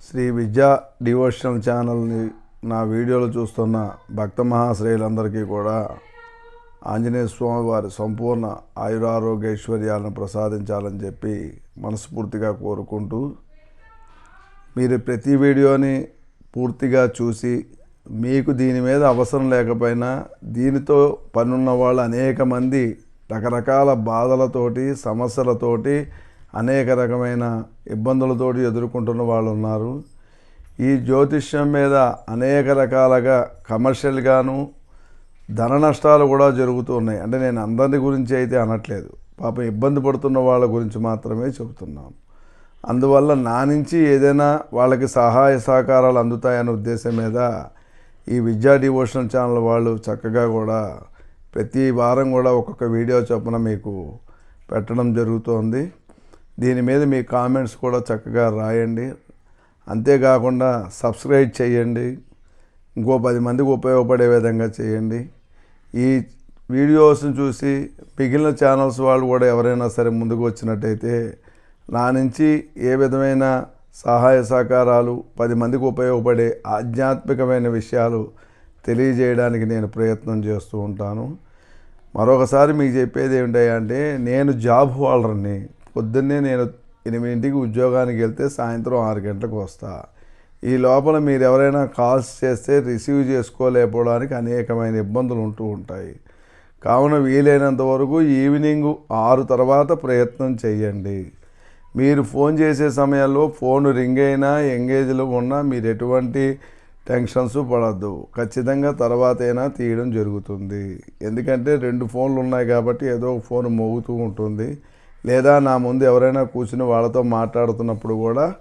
శ్రీ విద్యా డివోషనల్ ఛానల్ని నా వీడియోలు చూస్తున్న భక్త మహాశ్రేయులందరికీ కూడా ఆంజనేయ స్వామి వారి సంపూర్ణ ఆయురారోగ్య ఐశ్వర్యాలను ప్రసాదించాలని చెప్పి మనస్ఫూర్తిగా కోరుకుంటూ మీరు ప్రతి వీడియోని పూర్తిగా చూసి మీకు దీని మీద అవసరం లేకపోయినా దీనితో పనున్న వాళ్ళు అనేక మంది రకరకాల బాధలతోటి సమస్యలతోటి అనేక రకమైన ఇబ్బందులతోటి ఎదుర్కొంటున్న వాళ్ళు ఉన్నారు. ఈ జ్యోతిష్యం మీద అనేక రకాలుగా కమర్షియల్గాను ధన నష్టాలు కూడా జరుగుతూ ఉన్నాయి. అంటే నేను అందరి గురించి అయితే అనట్లేదు. పాపం ఇబ్బంది పడుతున్న వాళ్ళ గురించి మాత్రమే చెబుతున్నాను. అందువల్ల నా నుంచి ఏదైనా వాళ్ళకి సహాయ సహకారాలు అందుతాయనే ఉద్దేశం మీద ఈ విద్యా డివోషనల్ ఛానల్ వాళ్ళు చక్కగా కూడా ప్రతి వారం కూడా ఒక్కొక్క వీడియో చొప్పున మీకు పెట్టడం జరుగుతోంది. దీని మీద మీ కామెంట్స్ కూడా చక్కగా రాయండి. అంతేకాకుండా సబ్స్క్రైబ్ చేయండి. ఇంకో పది మందికి ఉపయోగపడే విధంగా చేయండి. ఈ వీడియోస్ని చూసి మిగిలిన ఛానల్స్ వాళ్ళు కూడా ఎవరైనా సరే ముందుకు వచ్చినట్టయితే నా నుంచి ఏ విధమైన సహాయ సహకారాలు పది మందికి ఉపయోగపడే ఆధ్యాత్మికమైన విషయాలు తెలియజేయడానికి నేను ప్రయత్నం చేస్తూ ఉంటాను. మరొకసారి మీకు చెప్పేది ఏమిటంటే నేను జాబ్ హోల్డర్ని పొద్దున్నే నేను ఎనిమిదింటికి ఉద్యోగానికి వెళ్తే సాయంత్రం ఆరు గంటలకు వస్తా. ఈ లోపల మీరు ఎవరైనా కాల్స్ చేస్తే రిసీవ్ చేసుకోలేకపోవడానికి అనేకమైన ఇబ్బందులు ఉంటూ ఉంటాయి. కావున వీలైనంత వరకు ఈవినింగ్ ఆరు తర్వాత ప్రయత్నం చేయండి మీరు ఫోన్ చేసే సమయంలో ఫోన్ రింగ్ అయినా ఎంగేజ్లో ఉన్నా మీరు ఎటువంటి టెన్షన్స్ పడద్దు. ఖచ్చితంగా తర్వాత అయినా తీయడం జరుగుతుంది. ఎందుకంటే రెండు ఫోన్లు ఉన్నాయి కాబట్టి ఏదో ఒక ఫోన్ మోగుతూ ఉంటుంది. లేదా నా ముందు ఎవరైనా కూర్చుని వాళ్ళతో మాట్లాడుతున్నప్పుడు కూడా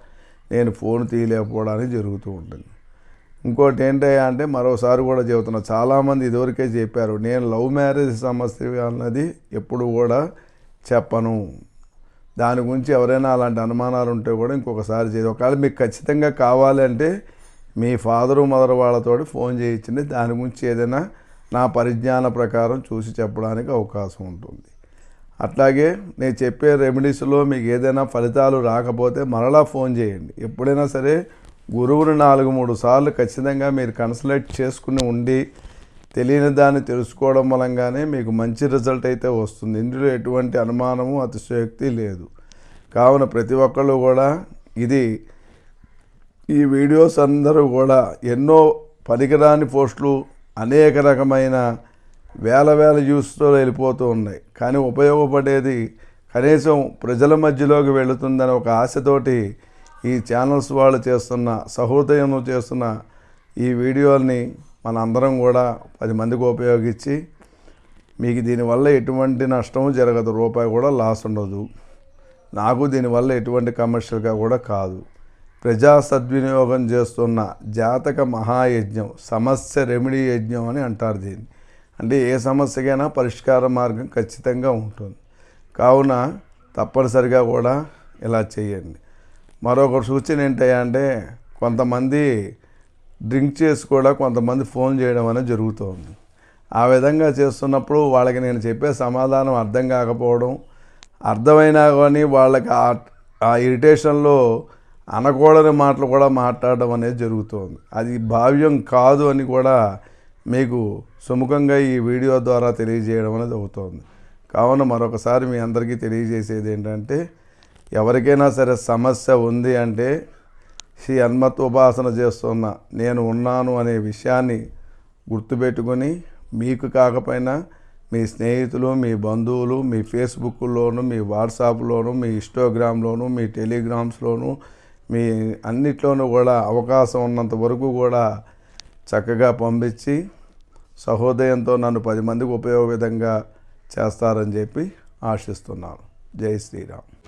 నేను ఫోన్ తీయలేకపోవడానికి జరుగుతూ ఉంటుంది. ఇంకోటి ఏంటయ్యా అంటే మరోసారి కూడా చెబుతున్నా చాలామంది ఇదివరకే చెప్పారు నేను లవ్ మ్యారేజ్ సమస్య అన్నది ఎప్పుడు కూడా చెప్పను. దాని గురించి ఎవరైనా అలాంటి అనుమానాలు ఉంటే కూడా ఇంకొకసారి చేయదు ఒకవేళ మీకు ఖచ్చితంగా కావాలంటే మీ ఫాదరు మదర్ వాళ్ళతో ఫోన్ చేయించండి. దాని గురించి ఏదైనా నా పరిజ్ఞాన ప్రకారం చూసి చెప్పడానికి అవకాశం ఉంటుంది. అట్లాగే నేను చెప్పే రెమెడీస్లో మీకు ఏదైనా ఫలితాలు రాకపోతే మరలా ఫోన్ చేయండి. ఎప్పుడైనా సరే గురువుని నాలుగు మూడు సార్లు ఖచ్చితంగా మీరు కన్సల్ట్ చేసుకుని ఉండి తెలియని దాన్ని తెలుసుకోవడం వలంగానే మీకు మంచి రిజల్ట్ అయితే వస్తుంది. ఇందులో ఎటువంటి అనుమానము అతిశయోక్తి లేదు. కావున ప్రతి ఒక్కళ్ళు కూడా ఇది ఈ వీడియోస్ అందరూ కూడా ఎన్నో పనికిరాని పోస్టులు అనేక రకమైన వేల వేల యూస్తో వెళ్ళిపోతూ ఉన్నాయి. కానీ ఉపయోగపడేది కనీసం ప్రజల మధ్యలోకి వెళుతుందనే ఒక ఆశతోటి ఈ ఛానల్స్ వాళ్ళు చేస్తున్న సహృదయం చేస్తున్న ఈ వీడియోల్ని మన అందరం కూడా పది మందికి ఉపయోగించి మీకు దీనివల్ల ఎటువంటి నష్టం జరగదు. రూపాయి కూడా లాస్ ఉండదు. నాకు దీనివల్ల ఎటువంటి కమర్షియల్గా కూడా కాదు. ప్రజా సద్వినియోగం చేస్తున్న జాతక మహాయజ్ఞం సమస్య రెమెడీ యజ్ఞం అని అంటారు దీన్ని. అంటే ఏ సమస్యకైనా పరిష్కార మార్గం ఖచ్చితంగా ఉంటుంది. కావున తప్పనిసరిగా కూడా ఇలా చేయండి. మరొక సూచన ఏంటంటే కొంతమంది డ్రింక్ చేసి కూడా కొంతమంది ఫోన్ చేయడం అనేది జరుగుతుంది. ఆ విధంగా చేస్తున్నప్పుడు వాళ్ళకి నేను చెప్పే సమాధానం అర్థం కాకపోవడం అర్థమైనా కానీ వాళ్ళకి ఆ- ఇరిటేషన్లో అనకూడని మాటలు కూడా మాట్లాడడం అనేది జరుగుతుంది. అది భావ్యం కాదు అని కూడా మీకు సుముఖంగా ఈ వీడియో ద్వారా తెలియజేయడం అనేది అవుతుంది. కావున మరొకసారి మీ అందరికీ తెలియజేసేది ఏంటంటే ఎవరికైనా సరే సమస్య ఉంది అంటే శ్రీ హన్మత్ ఉపాసన చేస్తున్న నేను ఉన్నాను అనే విషయాన్ని గుర్తుపెట్టుకొని మీకు కాకపోయినా మీ స్నేహితులు మీ బంధువులు మీ ఫేస్బుక్లోను మీ వాట్సాప్లోను మీ ఇన్స్టాగ్రామ్లోను మీ టెలిగ్రామ్స్లోను మీ అన్నిట్లోనూ కూడా అవకాశం ఉన్నంత వరకు కూడా చక్కగా పంపించి సహోదయంతో నన్ను పది మందికి ఉపయోగ విధంగా చేస్తారని చెప్పి ఆశిస్తున్నాను. జై శ్రీరామ్.